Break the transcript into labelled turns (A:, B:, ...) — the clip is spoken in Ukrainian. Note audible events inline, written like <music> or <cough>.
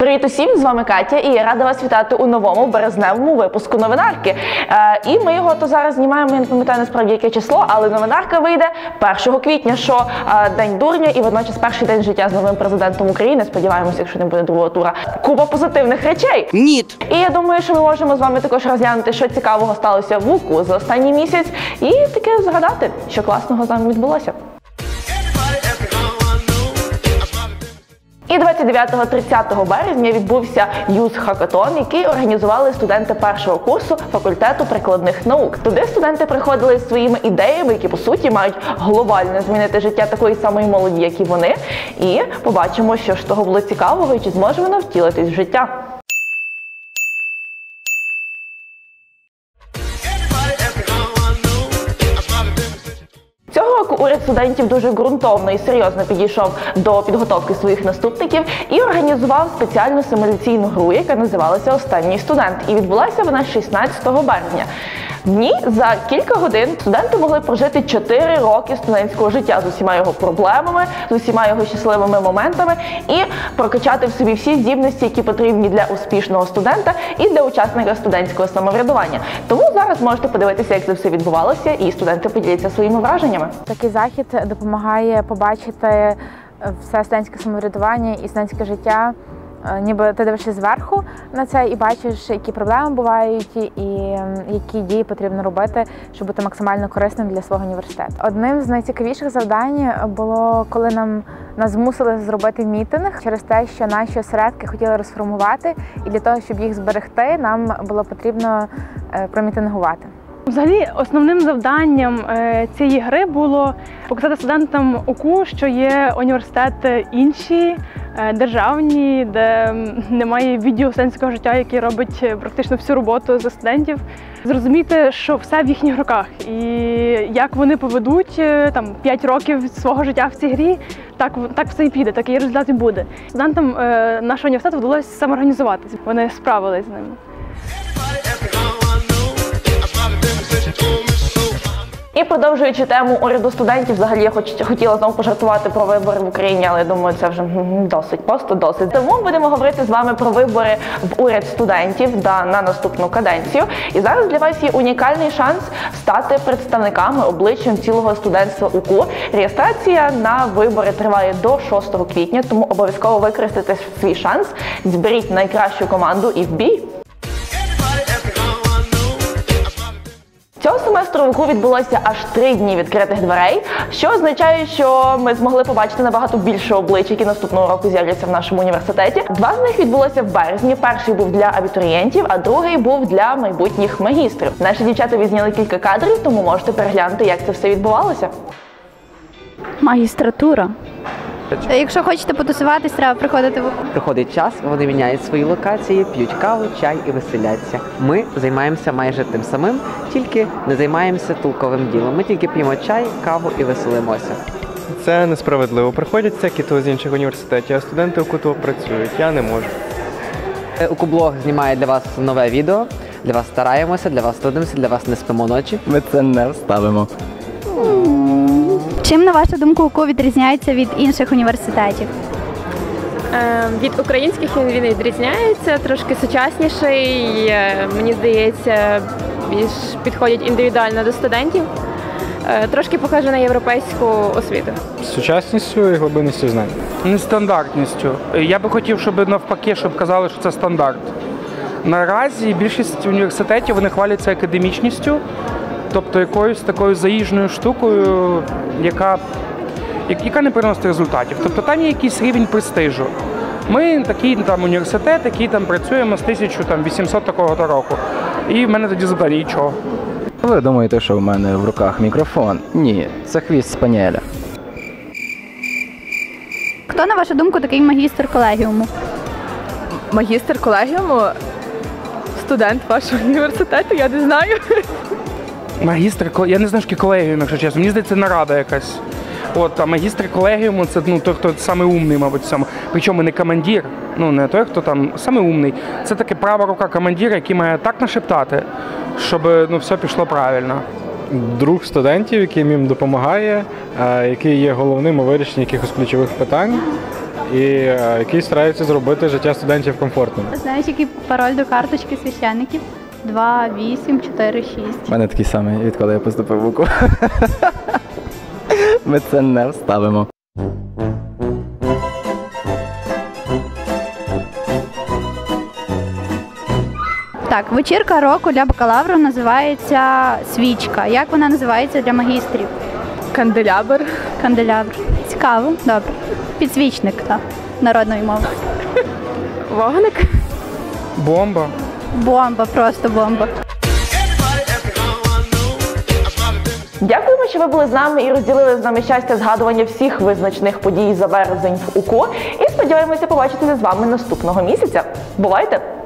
A: Привіт усім! З вами Катя, і я рада вас вітати у новому березневому випуску новинарки. Е, і ми його то зараз знімаємо. Я не пам'ятаю насправді яке число, але новинарка вийде 1 квітня, що е, день дурня, і водночас перший день життя з новим президентом України. Сподіваємося, якщо не буде другого тура. Купа позитивних речей.
B: Ніт.
A: І я думаю, що ми можемо з вами також розглянути, що цікавого сталося в УКУ за останній місяць, і таке згадати, що класного з нами відбулося. І 29-30 березня відбувся Юз Хакатон, який організували студенти першого курсу факультету прикладних наук. Туди студенти приходили зі своїми ідеями, які по суті мають глобально змінити життя такої самої молоді, як і вони. І побачимо, що ж того було цікавого, і чи зможе воно втілитись в життя. Уряд студентів дуже ґрунтовно і серйозно підійшов до підготовки своїх наступників і організував спеціальну симуляційну гру, яка називалася Останній студент. І відбулася вона 16 березня. В ній за кілька годин студенти могли прожити 4 роки студентського життя з усіма його проблемами, з усіма його щасливими моментами і прокачати в собі всі здібності, які потрібні для успішного студента і для учасника студентського самоврядування. Тому зараз можете подивитися, як це все відбувалося, і студенти поділяться своїми враженнями.
C: Такий захід допомагає побачити е, все студентське самоврядування і студентське життя. Е, Ніби ти дивишся зверху на це і бачиш, які проблеми бувають, і які дії потрібно робити, щоб бути максимально корисним для свого університету. Одним з найцікавіших завдань було, коли нам нас змусили зробити мітинг через те, що наші осередки хотіли розформувати, і для того, щоб їх зберегти, нам було потрібно е, промітингувати.
D: Взагалі, основним завданням е, цієї гри було показати студентам УКУ, що є університети інші, е, державні, де немає відділу студентського життя, який робить е, практично всю роботу за студентів. Зрозуміти, що все в їхніх руках, і як вони поведуть там 5 років свого життя в цій грі, так так все і піде, такий результат і буде. Студентам нашого університету вдалося самоорганізуватися. Вони справились з ними.
A: І продовжуючи тему уряду студентів, взагалі я хоч хотіла знову пожартувати про вибори в Україні, але я думаю, це вже досить, просто досить. Тому будемо говорити з вами про вибори в уряд студентів да, на наступну каденцію. І зараз для вас є унікальний шанс стати представниками обличчям цілого студентства УКУ. Реєстрація на вибори триває до 6 квітня, тому обов'язково використайте свій шанс, зберіть найкращу команду і в УКУ відбулося аж три дні відкритих дверей, що означає, що ми змогли побачити набагато більше облич, які наступного року з'являться в нашому університеті. Два з них відбулося в березні. Перший був для абітурієнтів, а другий був для майбутніх магістрів. Наші дівчата відзняли кілька кадрів, тому можете переглянути, як це все відбувалося.
E: Магістратура.
F: Якщо хочете потусуватись, треба приходити в
B: Приходить час, вони міняють свої локації, п'ють каву, чай і веселяться. Ми займаємося майже тим самим, тільки не займаємося толковим ділом. Ми тільки п'ємо чай, каву і веселимося.
G: Це несправедливо. Приходять всякі то з інших університетів, а студенти у КУТУ працюють. Я не можу.
B: Е, Укублог знімає для вас нове відео. Для вас стараємося, для вас трудимося, для вас не спимо ночі.
H: Ми це не вставимо.
F: Чим на вашу думку УКУ відрізняється від інших університетів?
E: Е, Від українських він він відрізняється, трошки сучасніший. е, Мені здається, більш підходять індивідуально до студентів. Е, Трошки похоже на європейську освіту.
I: Сучасністю і глибинністю знань. Нестандартністю. Я би хотів, щоб навпаки, щоб казали, що це стандарт. Наразі більшість університетів вони хваляться академічністю, тобто якоюсь такою заїждженою штукою, яка, яка не приносить результатів. Тобто там є якийсь рівень престижу. Ми такий там університет, який там працюємо з 1800 такого то року. І в мене тоді запитання, і чого?
H: Ви думаєте, що в мене в руках мікрофон? Ні, це хвіст спаніеля.
F: Хто, на вашу думку, такий магістр колегіуму?
D: Магістр колегіуму, студент вашого університету, я не знаю.
I: Магістр, я не знаю, що колегіум, якщо чесно. Мені здається, нарада якась. От, а магістр колегіуму це ну, той, хто саме умний, мабуть, цьому. Причому не командир, ну не той, хто там саме умний. Це таке права рука командира, який має так нашептати, щоб ну, все пішло правильно.
G: Друг студентів, який їм допомагає, е, який є головним у вирішенні якихось ключових питань.
J: і е, який старається зробити життя студентів комфортним.
F: Знаєш, який пароль до карточки священників? 2, 8, 4, 6.
H: У мене такий самий, відколи я поступив в УКУ. <laughs> Ми це не вставимо.
F: Так, вечірка року для бакалавру називається свічка. Як вона називається для магістрів?
C: Канделябр.
F: Канделябр. Цікаво, добре. Підсвічник, так, народною мовою.
C: Вогник.
I: Бомба.
F: Бомба, просто бомба.
A: Дякуємо, що ви були з нами і розділили з нами щастя згадування всіх визначних подій за березень в УКО. І сподіваємося побачитися з вами наступного місяця. Бувайте!